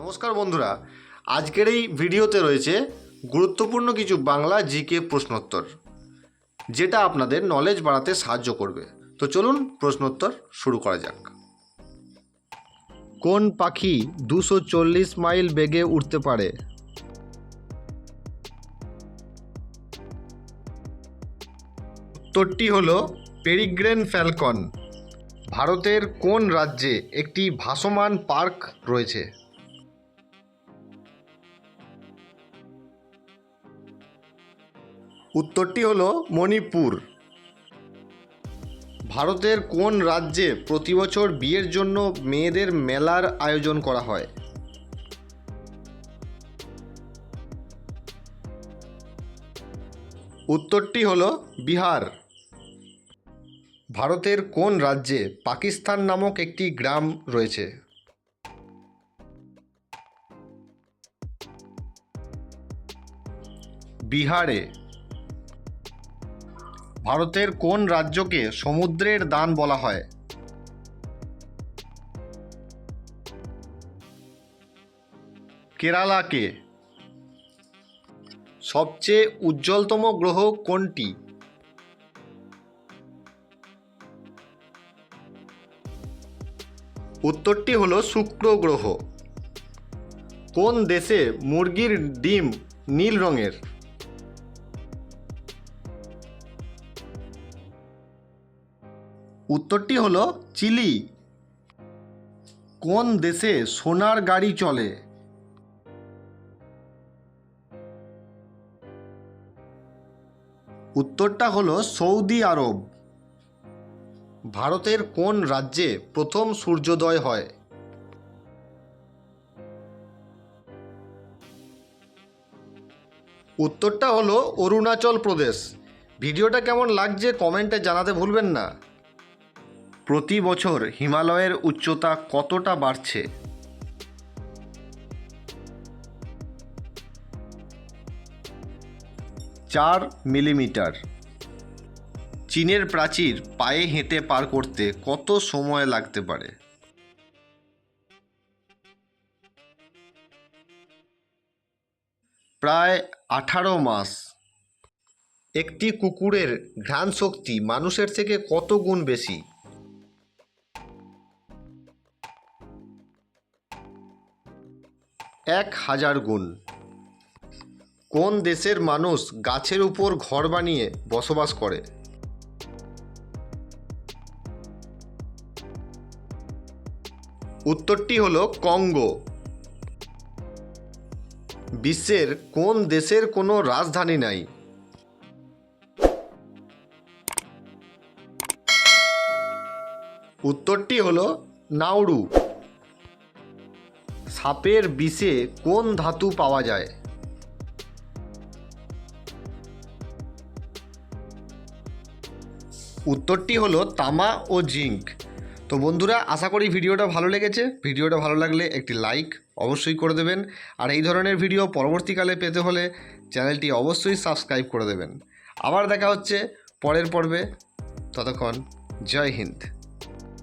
নমস্কার বন্ধুরা। আজকের এই ভিডিওতে রয়েছে গুরুত্বপূর্ণ কিছু বাংলা জিকে প্রশ্নোত্তর, যেটা আপনাদের নলেজ বাড়াতে সাহায্য করবে। তো চলুন প্রশ্নোত্তর শুরু করা যাক। কোন পাখি দুশো চল্লিশ মাইল বেগে উঠতে পারে? উত্তরটি হল পেরিগ্রেন ফ্যালকন। ভারতের কোন রাজ্যে একটি ভাসমান পার্ক রয়েছে? উত্তরটি হলো মণিপুর। ভারতের কোন রাজ্যে প্রতি বছর বিয়ের জন্য মেয়েদের মেলার আয়োজন করা হয়? উত্তরটি হলো বিহার। ভারতের কোন রাজ্যে পাকিস্তান নামক একটি গ্রাম রয়েছে? বিহারে। ভারতের কোন রাজ্যকে সমুদ্রের দান বলা হয়? কেরালাকে। সবচেয়ে উজ্জ্বলতম গ্রহ কোনটি? উত্তরটি হলো শুক্র গ্রহ। কোন দেশে মুরগির ডিম নীল রঙের? উত্তরটি হলো চিলি। কোন দেশে সোনার গাড়ি চলে? উত্তরটা হলো সৌদি আরব। ভারতের কোন রাজ্যে প্রথম সূর্যোদয় হয়? উত্তরটা হলো অরুণাচল প্রদেশ। ভিডিওটা কেমন লাগছে কমেন্টে জানাতে ভুলবেন না। প্রতি বছর হিমালয়ের উচ্চতা কতটা বাড়ছে? চার মিলিমিটার। চীনের প্রাচীর পায়ে হেঁটে পার করতে কত সময় লাগতে পারে? প্রায় আঠারো মাস। একটি কুকুরের ঘ্রাণ শক্তি মানুষের থেকে কত গুণ বেশি? এক হাজার গুণ। কোন দেশের মানুষ গাছের উপর ঘর বানিয়ে বসবাস করে? উত্তরটি হল কঙ্গো। বিশ্বের কোন দেশের কোনো রাজধানী নাই? উত্তরটি হল নাউরু সাপের বিষে কোন ধাতু পাওয়া যায়? উত্তরটি হলো তামা ও জিঙ্ক। তো বন্ধুরা, আশা করি ভিডিওটা ভালো লেগেছে। ভিডিওটা ভালো লাগলে একটি লাইক অবশ্যই করে দেবেন। আর এই ধরনের ভিডিও পরবর্তীকালে পেতে হলে চ্যানেলটি অবশ্যই সাবস্ক্রাইব করে দেবেন। আবার দেখা হচ্ছে পরের পর্বে। ততক্ষণ, জয় হিন্দ।